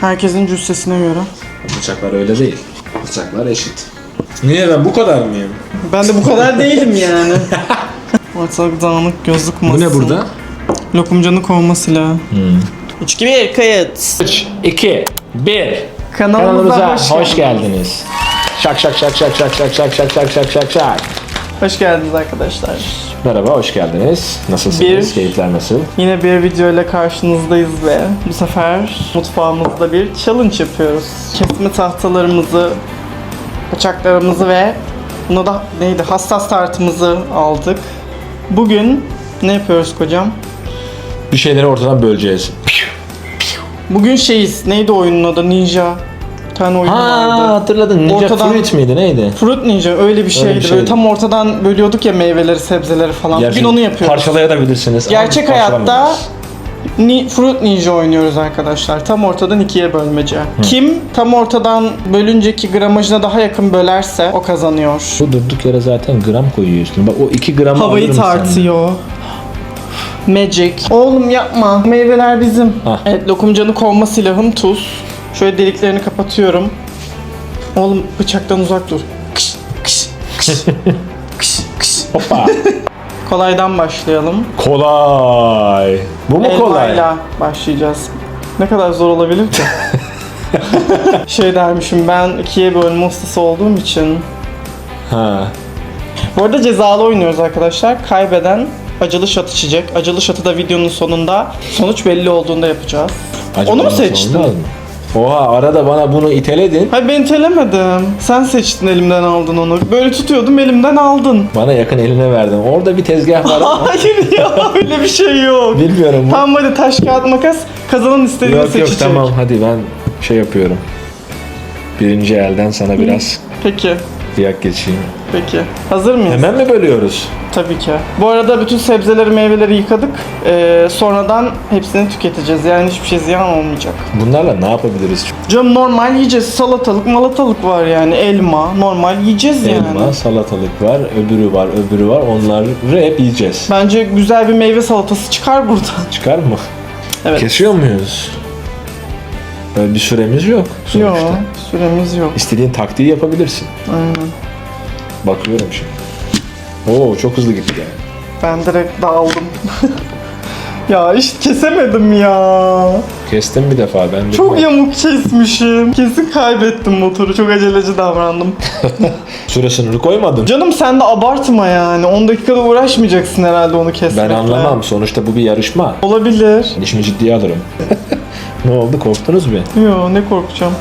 Herkesin cüssesine göre. Bıçaklar öyle değil. Bıçaklar eşit. Niye ben bu kadar mıyım? Ben de bu kadar değilim yani. Ortalık dağınık gözükmesin. Bu ne burada? Lokumcanın kovma silahı. 3 2 1 kayıt. 3, 2, 1. Kanalımıza, Kanalımıza hoş, hoş geldiniz. Şak şak şak şak şak şak şak şak şak şak şak şak. Hoş geldiniz arkadaşlar. Merhaba, hoş geldiniz. Nasılsınız? Bir. Keyifler nasıl? Yine bir video ile karşınızdayız ve bu sefer mutfağımızda bir challenge yapıyoruz. Kesme tahtalarımızı, bıçaklarımızı ve buna da neydi hassas tartımızı aldık. Bugün ne yapıyoruz kocam? Bir şeyleri ortadan böleceğiz. Bugün şeyiz. Neydi oyunun adı? Ninja. Tane oyun Ha vardı. hatırladın. Ninja Ortadan- Fruit miydi neydi? Fruit Ninja öyle bir şeydi. bir Böyle şeydi. tam ortadan bölüyorduk ya meyveleri, sebzeleri falan. Bugün onu yapıyoruz. Parçalayabilirsiniz. Gerçek hayatta. Ni Fruit Ninja oynuyoruz arkadaşlar. Tam ortadan ikiye bölmece. Kim tam ortadan bölünceki gramajına daha yakın bölerse o kazanıyor. Bu durduk yere zaten gram koyuyor üstüne. Bak o 2 gram Havayı tartıyor. Magic. Oğlum yapma. Meyveler bizim. Ah. Evet lokumcanı kovma silahım tuz. Şöyle deliklerini kapatıyorum. Oğlum bıçaktan uzak dur. Kış, kış, kış, kış, kış. Hoppa. Kolaydan başlayalım. kolay. Bu mu kolay? Elmayla başlayacağız. Ne kadar zor olabilir ki? şey dermişim ben ikiye bölme ustası olduğum için. Ha. Bu arada cezalı oynuyoruz arkadaşlar. Kaybeden acılı şat içecek. Acılı şatı da videonun sonunda sonuç belli olduğunda yapacağız. Acaba Onu mu seçtin? olmaz mı? Oha arada bana bunu iteledin. Hayır ben telemedim. Sen seçtin elimden aldın onu. Böyle tutuyordum elimden aldın. Bana yakın eline verdin. Orada bir tezgah var ama Hayır ya öyle bir şey yok. bilmiyorum. Tamam hadi taş kağıt makas kazanan istediğini Yok seçecek. yok tamam hadi ben şey yapıyorum. Birinci elden sana biraz Peki. kıyak geçeyim. Peki. Hazır mıyız? Hemen mi bölüyoruz? Tabii ki. Bu arada bütün sebzeleri, meyveleri yıkadık. Ee, sonradan hepsini tüketeceğiz. Yani hiçbir şey ziyan olmayacak. Bunlarla ne yapabiliriz? Canım normal yiyeceğiz. Salatalık, malatalık var yani. Elma, normal yiyeceğiz yani. Elma, salatalık var, öbürü var, öbürü var. Onları hep yiyeceğiz. Bence güzel bir meyve salatası çıkar buradan. Çıkar mı? Evet. Kesiyor muyuz? Böyle bir süremiz yok sonuçta. Yok, süremiz yok. İstediğin taktiği yapabilirsin. Aynen. Bakıyorum şimdi. Oo çok hızlı gitti yani. Ben direkt dağıldım. ya işte kesemedim ya. Kestim bir defa ben de. Çok yamuk kesmişim. Kesin kaybettim motoru. Çok aceleci davrandım. Süre sınırı koymadın. Canım sen de abartma yani. 10 dakikada uğraşmayacaksın herhalde onu kesmekle. Ben anlamam. Sonuçta bu bir yarışma. Olabilir. Ben işimi ciddiye alırım. ne oldu? Korktunuz mu? Yo ne korkacağım.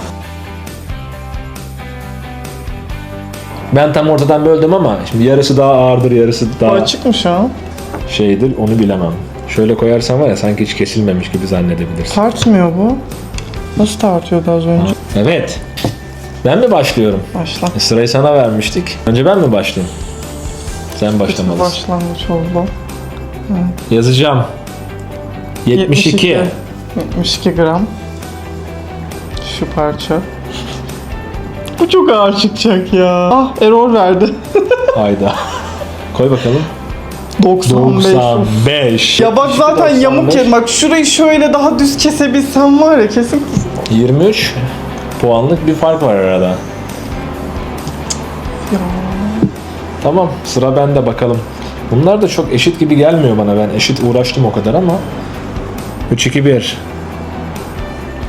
Ben tam ortadan böldüm ama şimdi yarısı daha ağırdır, yarısı daha açık mı şu an? şeydir onu bilemem. Şöyle koyarsan var ya sanki hiç kesilmemiş gibi zannedebilirsin. Tartmıyor bu. Nasıl tartıyordu az önce? Evet. Ben mi başlıyorum? Başla. E, Sırayı sana vermiştik. Önce ben mi başlayayım? Sen başlamalısın. başlangıç oldu. Yazacağım. 72. 72 gram. Şu parça. Bu çok ağır çıkacak ya. Ah error verdi. Hayda. Koy bakalım. 95. 95. Ya bak zaten yamuk 95. kes. Bak şurayı şöyle daha düz kesebilsem var ya kesin 23 puanlık bir fark var arada. Ya. Tamam sıra bende bakalım. Bunlar da çok eşit gibi gelmiyor bana. Ben eşit uğraştım o kadar ama. 3 2 1.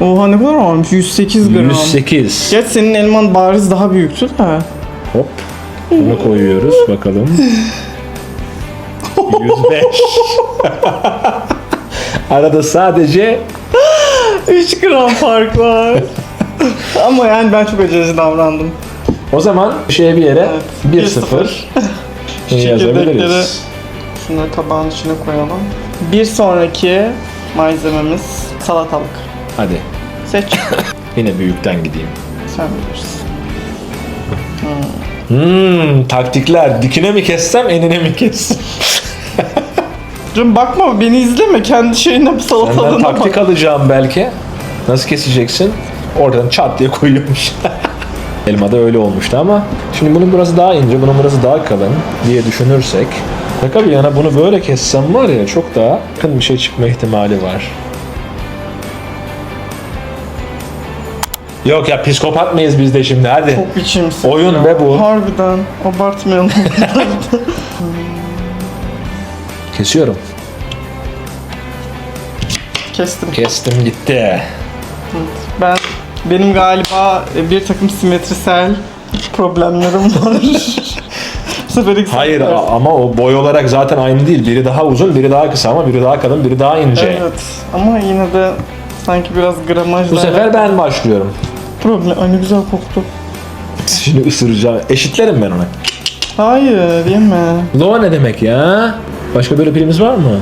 Oha ne kadar varmış? 108 gram. 108. Geç senin elman bariz daha büyüktü de. Hop. Bunu koyuyoruz bakalım. 105. Arada sadece 3 gram fark var. Ama yani ben çok aceleci davrandım. o zaman şeye bir yere Evet, 1-0 Çekirdekleri yazabiliriz. şunları tabağın içine koyalım. Bir sonraki malzememiz salatalık. Hadi Seç. yine büyükten gideyim. Sen bilirsin. Hmm, taktikler. Dikine mi kessem, enine mi kessem? Canım bakma beni izleme kendi şeyine Senden salatalığına taktik bak. alacağım belki. Nasıl keseceksin? Oradan çat diye koyuyormuş. Elmada öyle olmuştu ama şimdi bunun burası daha ince, bunun burası daha kalın diye düşünürsek Şaka bir yana bunu böyle kessem var ya çok daha yakın bir şey çıkma ihtimali var. Yok ya psikopat mıyız biz de şimdi hadi. Çok biçimsiz. Oyun ya. be bu. Harbiden. Abartmayalım. Kesiyorum. Kestim. Kestim gitti. Ben benim galiba bir takım simetrisel problemlerim var. Bu sefer ilk Hayır ama o boy olarak zaten aynı değil. Biri daha uzun, biri daha kısa ama biri daha kalın, biri daha ince. Evet ama yine de sanki biraz gramajla Bu sefer ben başlıyorum. Problem. Ay ne güzel koktu. Şimdi ısıracağım. Eşitlerim ben ona. Hayır yeme. Loa ne demek ya? Başka böyle pilimiz var mı?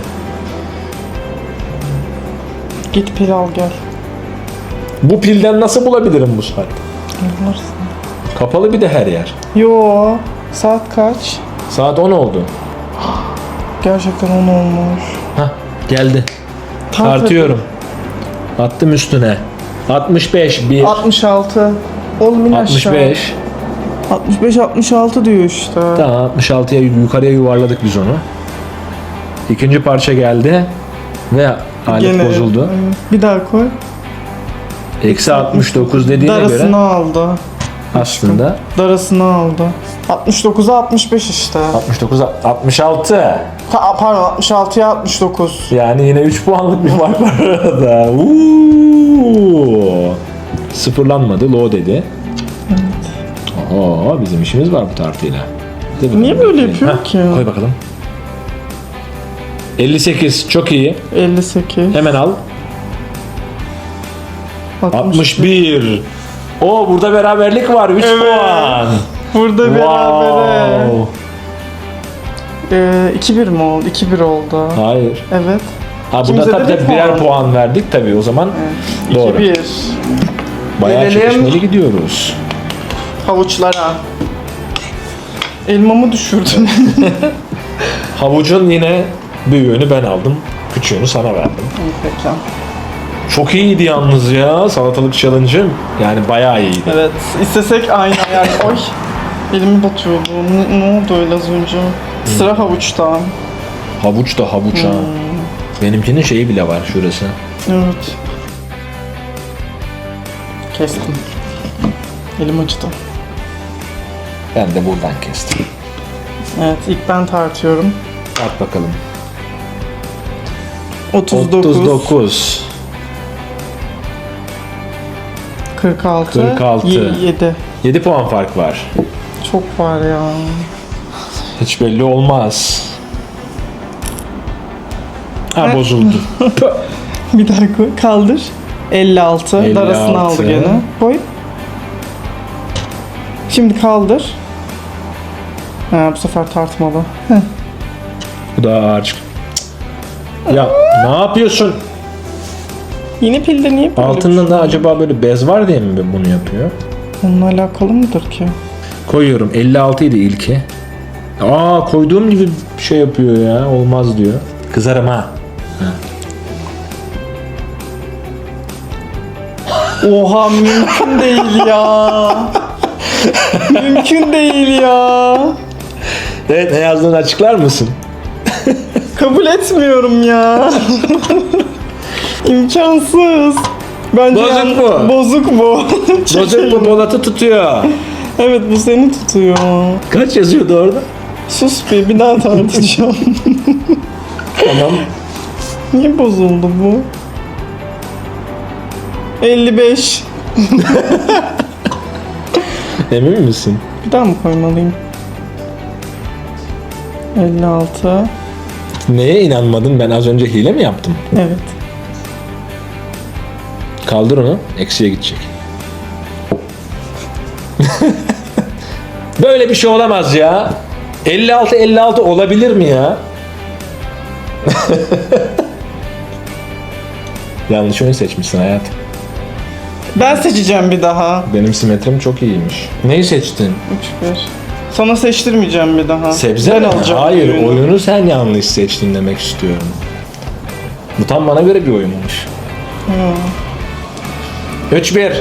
Git pil al gel. Bu pilden nasıl bulabilirim bu saatte? Anlarsın. Kapalı bir de her yer. Yo saat kaç? Saat 10 oldu. Gerçekten 10 olmuş. Hah geldi. Tart Tartıyorum. Attım üstüne. 65, 1, 66. Oğlum in aşağı. 65. 65 66 diyor işte. Tamam 66'ya yukarıya yuvarladık biz onu. İkinci parça geldi ve alet Gene- bozuldu. Bir daha koy. Eksi 69 dediğine Darasını göre aldı. Aslında Darasını aldı. 69'a 65 işte. 69 66. Ha, pardon 66'ya 69. Yani yine 3 puanlık bir fark var arada. Uuu. Sıfırlanmadı. Low dedi. Oo, bizim işimiz var bu tartıyla. Bakalım. Niye böyle yapıyor Heh, ki? Koy bakalım. 58 çok iyi. 58. Hemen al. 61. O burada beraberlik var. 3 Evet. puan. Burada berabere. Wow. Ee, 2-1 mi oldu? 2-1 oldu. Hayır. Evet. Ha burada İkimize de tabii bir tabii birer puan. puan verdik tabii o zaman. Doğru. 2-1. Bayağı Gelelim. çekişmeli gidiyoruz. Havuçlara. Elmamı düşürdüm. Havucun yine büyüğünü ben aldım. Küçüğünü sana verdim. İyi peki. Çok iyiydi yalnız ya salatalık challenge'ım. Yani bayağı iyiydi. Evet. istesek aynı yani. Oy. Elimi batıyordu. Ne, ne oldu öyle az önce? Sıra havuçta. Havuç da havuç ha. Benimkinin şeyi bile var şurası. Evet. Kestim. Elim acıdı. Ben de buradan kestim. Evet ilk ben tartıyorum. At bakalım. 39, 39. 46, 46. 7. 7 puan fark var. Çok var ya. Hiç belli olmaz. Ha bozuldu. Bir koy. Kaldır. 56. 56. Darasını aldı gene. Koy. Şimdi kaldır. Ha, bu sefer tartmalı. Heh. Bu da ağır Ya ne yapıyorsun? Yine pilde niye böyle Altında bir da şey? acaba böyle bez var diye mi bunu yapıyor? Onunla alakalı mıdır ki? Koyuyorum. 56 idi ilki. Aa koyduğum gibi şey yapıyor ya. Olmaz diyor. Kızarım ha. Oha mümkün değil ya. mümkün değil ya. Evet ne yazdığını açıklar mısın? Kabul etmiyorum ya. İmkansız. Bence Bozuk yan- bu. Bozuk bu. Bozuk bu Polat'ı tutuyor. evet bu seni tutuyor. Kaç yazıyordu orada? Sus bir bir daha tartışacağım. Tamam. Niye bozuldu bu? 55. Emin misin? Bir daha mı koymalıyım? 56. Neye inanmadın? Ben az önce hile mi yaptım? Evet. Kaldır onu. Eksiye gidecek. Böyle bir şey olamaz ya. 56 56 olabilir mi ya? Yanlış oyun seçmişsin hayatım. Ben seçeceğim bir daha. Benim simetrim çok iyiymiş. Neyi seçtin? 3 1. Sana seçtirmeyeceğim bir daha. Sebze ben mi? alacağım. Hayır, oyunu. oyunu sen yanlış seçtin demek istiyorum. Bu tam bana göre bir oyunmuş. 3-1.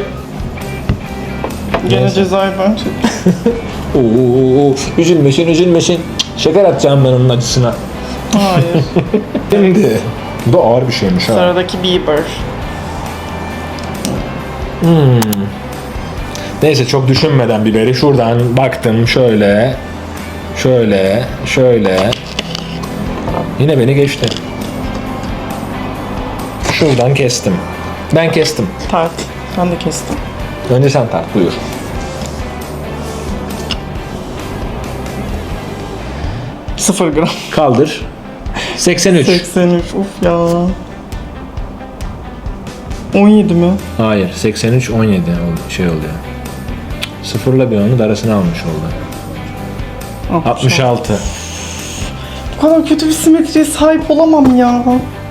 Gene Neyse. cezayı ben çektim. Oo, üzülmesin, üzülmesin. Şeker atacağım ben onun acısına. Hayır. Şimdi. Bu da ağır bir şeymiş ha. Sıradaki Bieber. Neyse çok düşünmeden biberi şuradan baktım şöyle. Şöyle, şöyle. Yine beni geçti. Şuradan kestim. Ben kestim. Tart. Ben de kestim. Önce sen tart buyur. Sıfır gram. Kaldır. 83. 83. Uf ya. 17 mi? Hayır 83 17 oldu, şey oluyor. Sıfırla bir onu da arasına almış oldu. 66. Bu kadar kötü bir simetriye sahip olamam ya.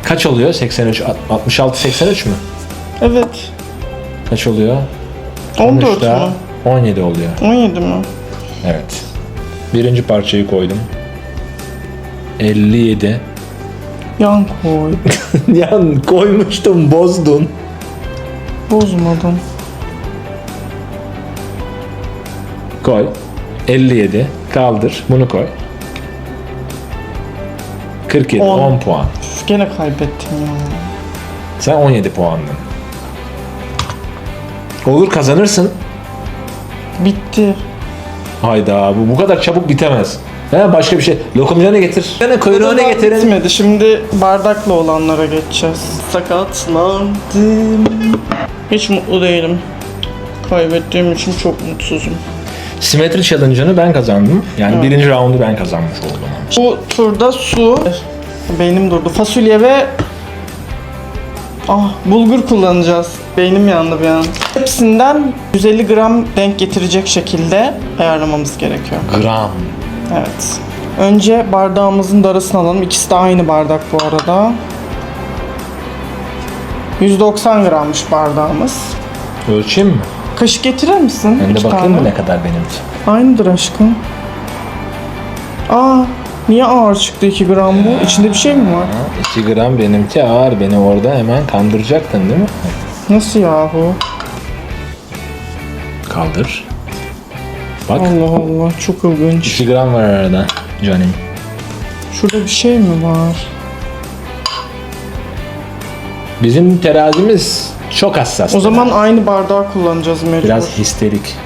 Kaç oluyor? 83 66 83 mü? Kaç oluyor? 14 Sonuçta mü? 17 oluyor. 17 mi? Evet. Birinci parçayı koydum. 57. Yan koy. Yan koymuştum bozdun. Bozmadım. Koy. 57. Kaldır. Bunu koy. 47. On. 10 puan. Üf, Gene kaybettim ya. Sen 17 puandın. Olur kazanırsın. Bitti. Hayda bu bu kadar çabuk bitemez. He başka bir şey. Lokumcanı getir. Yani kuyruğunu Daha getirin. Bitmedi. Şimdi bardakla olanlara geçeceğiz. Sakatlandım. Hiç mutlu değilim. Kaybettiğim için çok mutsuzum. Simetri challenge'ını ben kazandım. Yani birinci roundu ben kazanmış oldum. Bu turda su, beynim durdu. Fasulye ve ah bulgur kullanacağız. Beynim yandı bir an. Hepsinden 150 gram denk getirecek şekilde ayarlamamız gerekiyor. Gram. Evet. Önce bardağımızın darısını alalım. İkisi de aynı bardak bu arada. 190 grammış bardağımız. Ölçeyim mi? Kaşık getirir misin? Ben de İki bakayım mı ne kadar benimki. Aynıdır aşkım. Aa, niye ağır çıktı 2 gram bu? İçinde bir şey mi var? 2 gram benimki ağır. Beni orada hemen kandıracaktın değil mi? Nasıl yahu? Kaldır. Bak. Allah Allah çok ilginç. 2 gram var arada. Canım. Şurada bir şey mi var? Bizim terazimiz çok hassas. O zaman aynı bardağı kullanacağız mecbur. Biraz histerik.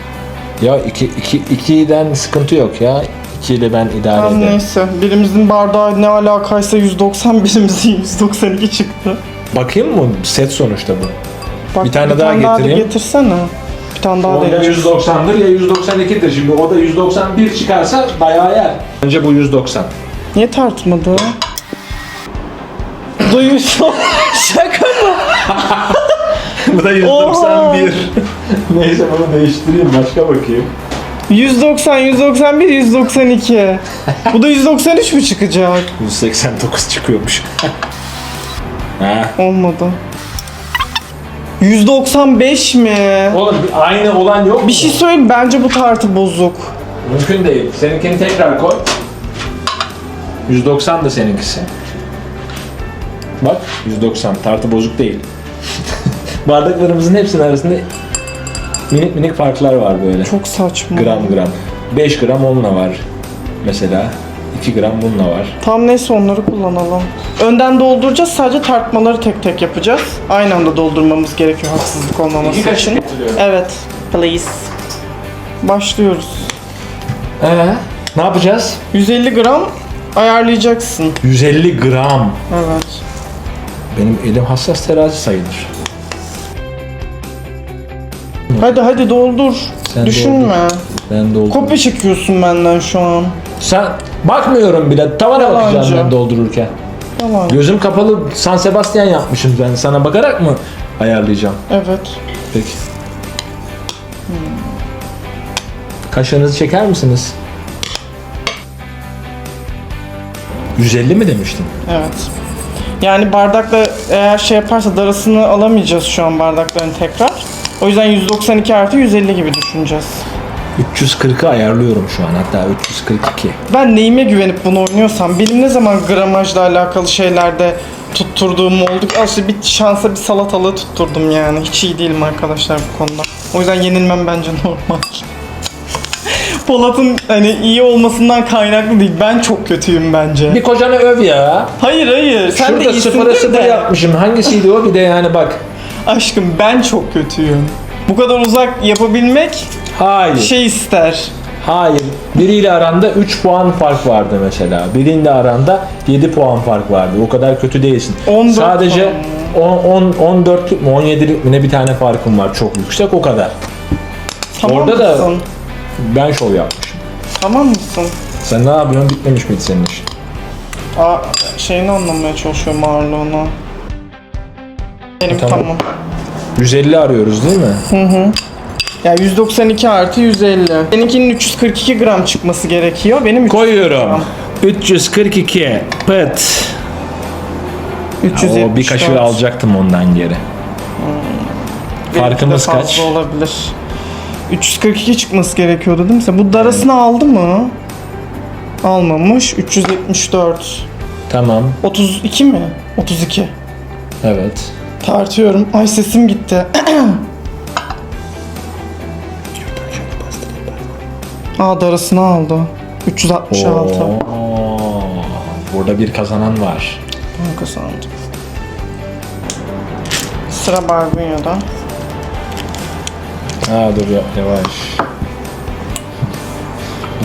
Ya 2 2 2'den sıkıntı yok ya. 2 ile ben idare ederim. neyse. Birimizin bardağı ne alakaysa 190, birimizin 192 çıktı. Bakayım mı? Set sonuçta bu. Bak, Bir tane daha da getireyim. getirsene. Bir tane daha O ya deneyeceğiz. 190'dır ya 192'dir. Şimdi o da 191 çıkarsa bayağı yer. Önce bu 190. Niye tartmadı? Duyuyorsun. Şaka mı? bu da 191. Neyse bunu değiştireyim başka bakayım. 190, 191, 192. Bu da 193 mü çıkacak? 189 çıkıyormuş. ha. Olmadı. 195 mi? Oğlum aynı olan yok mu? Bir şey söyleyeyim bence bu tartı bozuk. Mümkün değil. Seninkini tekrar koy. 190 da seninkisi. Bak 190 tartı bozuk değil. Bardaklarımızın hepsinin arasında minik minik farklar var böyle. Çok saçma. Gram gram. 5 gram onunla var. Mesela 2 gram bununla var. Tam neyse onları kullanalım. Önden dolduracağız sadece tartmaları tek tek yapacağız. Aynı anda doldurmamız gerekiyor haksızlık olmaması İki kaşık için. getiriyorum. Evet. Please. Başlıyoruz. Ee, ne yapacağız? 150 gram ayarlayacaksın. 150 gram. Evet. Benim elim hassas terazi sayılır. Hadi hadi doldur. Sen Düşünme. Ben doldurdum. Kopya çekiyorsun benden şu an. Sen bakmıyorum bile. Tavana Yalancı. bakacağım ben doldururken. Tamam. Gözüm kapalı San Sebastian yapmışım ben. Sana bakarak mı ayarlayacağım? Evet. Peki. Kaşığınızı çeker misiniz? 150 mi demiştin? Evet. Yani bardakla eğer şey yaparsa darasını alamayacağız şu an bardakların tekrar. O yüzden 192 artı 150 gibi düşüneceğiz. 340'ı ayarlıyorum şu an hatta 342. Ben neyime güvenip bunu oynuyorsam benim ne zaman gramajla alakalı şeylerde tutturduğum oldu. İşte bir şansa bir salatalığı tutturdum yani. Hiç iyi değilim arkadaşlar bu konuda. O yüzden yenilmem bence normal. Polat'ın hani iyi olmasından kaynaklı değil. Ben çok kötüyüm bence. Bir kocanı öv ya. Hayır hayır. Sen de Şurada iyisin sıfıra sıfır de. yapmışım. Hangisiydi o? Bir de yani bak. Aşkım ben çok kötüyüm. Bu kadar uzak yapabilmek Hayır. şey ister. Hayır. Biriyle aranda 3 puan fark vardı mesela. Biriyle aranda 7 puan fark vardı. O kadar kötü değilsin. 14 Sadece 10, 10, 14'lük mü 17'lik mi ne bir tane farkım var çok yüksek o kadar. Tamam Orada da- mısın? Ben şov yapmışım. Tamam mısın? Sen ne yapıyorsun? Bitmemiş miydi senin işin? Aa, şeyini anlamaya çalışıyorum ağırlığını. Benim Tamam. tamam. 150 arıyoruz değil mi? Ya 192 artı 150. Seninkinin 342 gram çıkması gerekiyor. Benim 300 Koyuyorum. gram. 342 pıt. 374. O bir kaşığı alacaktım ondan geri. De Farkımız fazla kaç? olabilir. 342 çıkması gerekiyordu değil mi? sen? Bu darasını aldı mı? Almamış. 374. Tamam. 32 mi? 32. Evet. Tartıyorum. Ay sesim gitti. Aa darasını aldı. 366. Oo. Burada bir kazanan var. Ben kazandım. Sıra Barbunya'da. Ha dur ya- yavaş.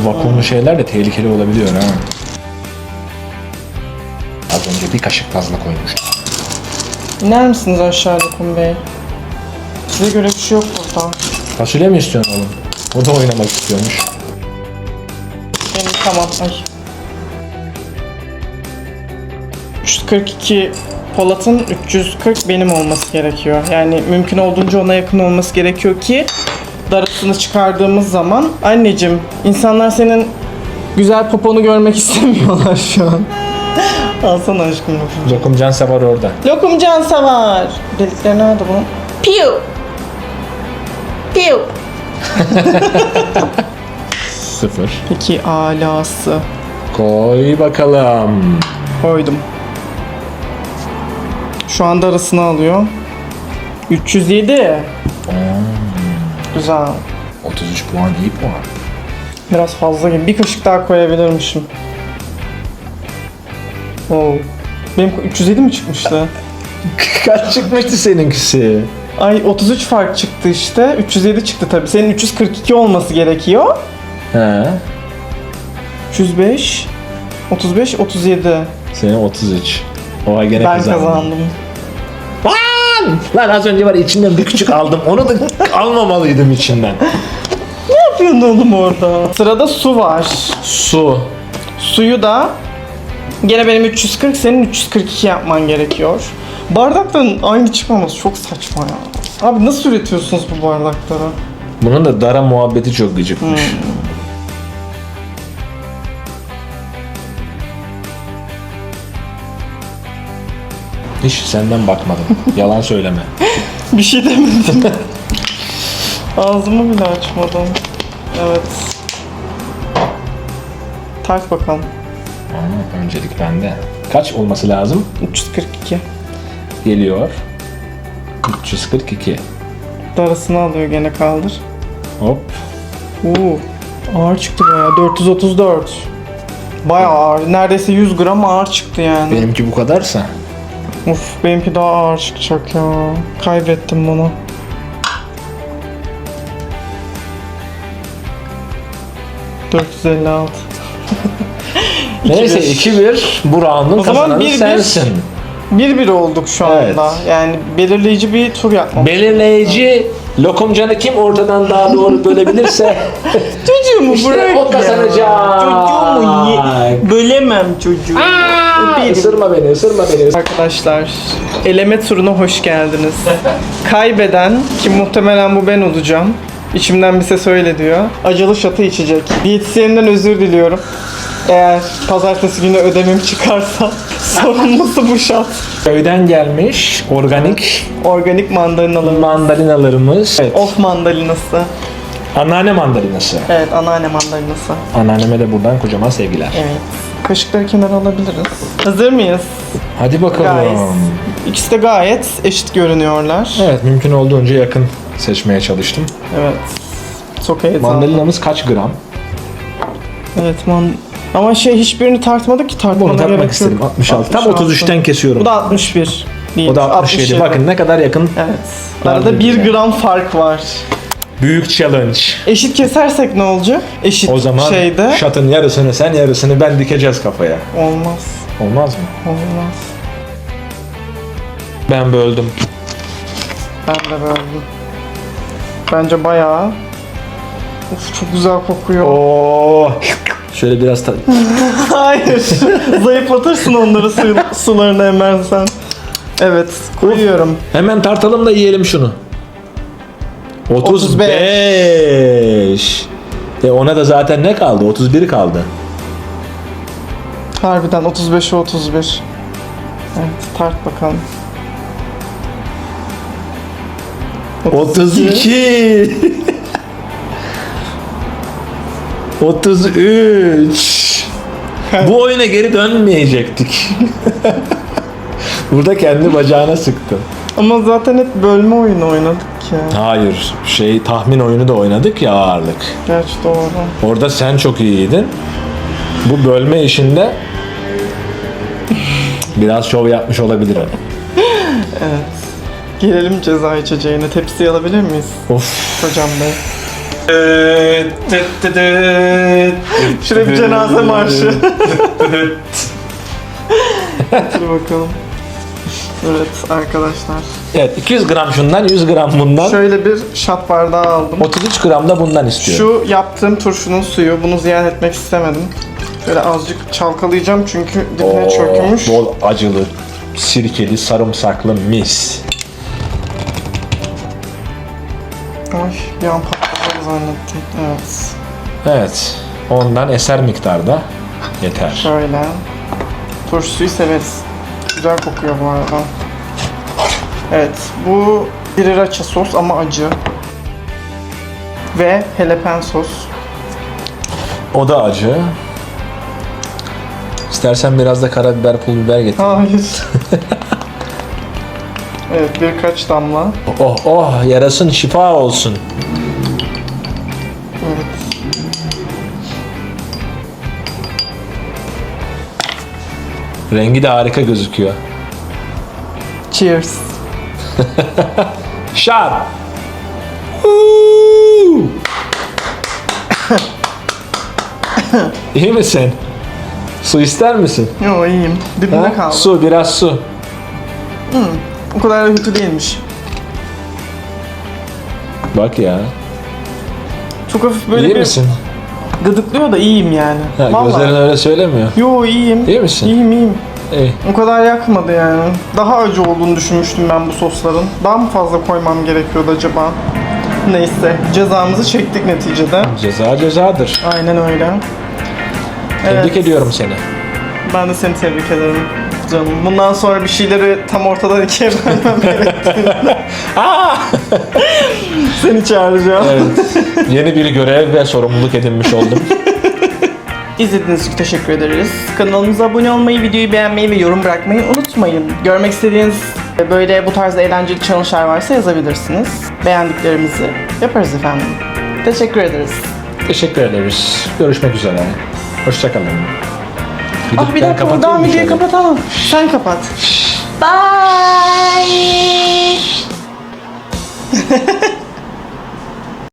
Vakumlu şeyler de tehlikeli olabiliyor ha. Az önce bir kaşık fazla koymuş. İner misiniz aşağıda Kum Bey? Size göre bir şey yok burada. Fasulye mi istiyorsun oğlum? O da oynamak istiyormuş. Benim tamam. Ay. 342 Polat'ın 340 benim olması gerekiyor. Yani mümkün olduğunca ona yakın olması gerekiyor ki darasını çıkardığımız zaman anneciğim insanlar senin güzel poponu görmek istemiyorlar şu an. Alsana aşkım lokum. Lokumcan Sevar orada. Lokum can savar. Delikleri nerede bunun? Piu. Piu. Sıfır. Peki alası. Koy bakalım. Koydum. Şu anda arasını alıyor. 307. Güzel. 33 puan iyi puan. Biraz fazla gibi. Bir kaşık daha koyabilirmişim. Oo. Benim 307 mi çıkmıştı? Kaç çıkmıştı seninkisi? Ay 33 fark çıktı işte. 307 çıktı tabii. Senin 342 olması gerekiyor. He. 305 35 37. Senin 33. Oha gene Ben kazandın. kazandım. Lan! Lan az önce var içinden bir küçük aldım. Onu da almamalıydım içinden. Ne yapıyorsun oğlum orada? Sırada su var. Su. Suyu da gene benim 340 senin 342 yapman gerekiyor. Bardakların aynı çıkmaması çok saçma ya. Abi nasıl üretiyorsunuz bu bardakları? Bunun da dara muhabbeti çok gıcıkmış. Hiç senden bakmadım. Yalan söyleme. Bir şey demedim. Ağzımı bile açmadım. Evet. Tak bakalım. Aa, öncelik bende. Kaç olması lazım? 342. Geliyor. 342. Darasını alıyor gene kaldır. Hop. Oo, ağır çıktı bayağı. 434. Bayağı ağır. Neredeyse 100 gram ağır çıktı yani. Benimki bu kadarsa. Uf benimki daha ağır çıkacak ya. Kaybettim bunu. ...456. Neyse bir. 2-1 bu round'un O zaman kazananı bir bir. sensin. 1-1 olduk şu Evet. anda. Yani belirleyici bir tur yapmam. Belirleyici lokumcanı kim ortadan daha doğru bölebilirse Çocuğumu İşte bırak o kazanacak. ya. Çocuğumu ye- bölemem çocuğu. Öperim. ısırma beni ısırma beni. Arkadaşlar, eleme turuna hoş geldiniz. Kaybeden, ki muhtemelen bu ben olacağım. İçimden bir ses öyle diyor. Acılı şatı içecek. Diyetisyenimden özür diliyorum. Eğer pazartesi günü ödemem çıkarsa sorumlusu bu şat. Köyden gelmiş organik Organik mandalinalarım. mandalinalarımız. Evet. Of mandalinası. Anneanne mandalinası. Evet, anneanne mandalinası. Anneanneme de buradan kocaman sevgiler. Evet. Kaşıkları kenara alabiliriz. Hazır mıyız? Hadi bakalım. Guys. İkisi de gayet eşit görünüyorlar. Evet mümkün olduğunca yakın seçmeye çalıştım. Evet. Çok heyecanlı. Mandalinamız kaç gram? Evet man. Ama şey hiçbirini tartmadık ki tartmana Bunu gerek yok. istedim. 66. Tam 66. 33'ten kesiyorum. Bu da 61. Değil, O da 67. 67. Bakın ne kadar yakın. Evet. Arada mı 1 yani? gram fark var. Büyük challenge. Eşit kesersek ne olacak? Eşit O zaman şeyde. şatın yarısını sen yarısını ben dikeceğiz kafaya. Olmaz. Olmaz mı? Olmaz. Ben böldüm. Ben de böldüm. Bence bayağı. Uf çok güzel kokuyor. Oo. Şöyle biraz ta- Hayır. Zayıflatırsın onları su, sularını hemen sen. Evet koyuyorum. Hemen tartalım da yiyelim şunu. 35. E ona da zaten ne kaldı? 31 kaldı. Harbiden 35'e 31. Evet tart bakalım. 32. 33. Bu oyuna geri dönmeyecektik. Burada kendi bacağına sıktı. Ama zaten hep bölme oyunu oynadık ya. Hayır, şey tahmin oyunu da oynadık ya ağırlık. Gerçi doğru. Orada sen çok iyiydin. Bu bölme işinde biraz şov yapmış olabilirim. Evet. Gelelim ceza içeceğine. Tepsi alabilir miyiz Of. hocam bey? Şuraya bir cenaze marşı. Dur bakalım. Evet arkadaşlar. Evet 200 gram şundan 100 gram bundan. Şöyle bir şat bardağı aldım. 33 gram da bundan istiyorum. Şu yaptığım turşunun suyu. Bunu ziyan etmek istemedim. Böyle azıcık çalkalayacağım çünkü dibine çökmüş. Bol acılı, sirkeli, sarımsaklı mis. Ay bir an patladı zannettim. Evet. Evet. Ondan eser miktarda yeter. Şöyle. Turşu suyu severiz. Güzel kokuyor bu arada. Evet. Bu sriracha sos ama acı. Ve jalapen sos. O da acı. İstersen biraz da karabiber, pul biber getir. Hayır. evet birkaç damla. Oh oh yarasın şifa olsun. Evet. Rengi de harika gözüküyor. Cheers. Woo! İyi misin? Su ister misin? Yo iyiyim. Dibinde Ha? kaldı. Su, biraz su. O kadar da kötü değilmiş. Bak ya. Çok hafif böyle İyi bir misin? gıdıklıyor da iyiyim yani. Ha, Vallahi. gözlerin öyle söylemiyor. Yo iyiyim. İyi misin? İyiyim iyiyim. İyi. O kadar yakmadı yani. Daha acı olduğunu düşünmüştüm ben bu sosların. Daha mı fazla koymam gerekiyordu acaba? Neyse cezamızı çektik neticede. Ceza cezadır. Aynen öyle. Tebrik Evet. ediyorum seni. Ben de seni tebrik ederim canım. Bundan sonra bir şeyleri tam ortadan ikiye bölmem gerektiğinde seni çağıracağım. Evet. Yeni bir görev ve sorumluluk edinmiş oldum. İzlediğiniz için teşekkür ederiz. Kanalımıza abone olmayı, videoyu beğenmeyi ve yorum bırakmayı unutmayın. Görmek istediğiniz böyle bu tarz eğlenceli challenge'lar varsa yazabilirsiniz. Beğendiklerimizi yaparız efendim. Teşekkür ederiz. Teşekkür ederiz. Görüşmek üzere. Hoşçakalın. Gidip Ah bir dakika buradan videoyu kapatalım. Sen kapat. Bye.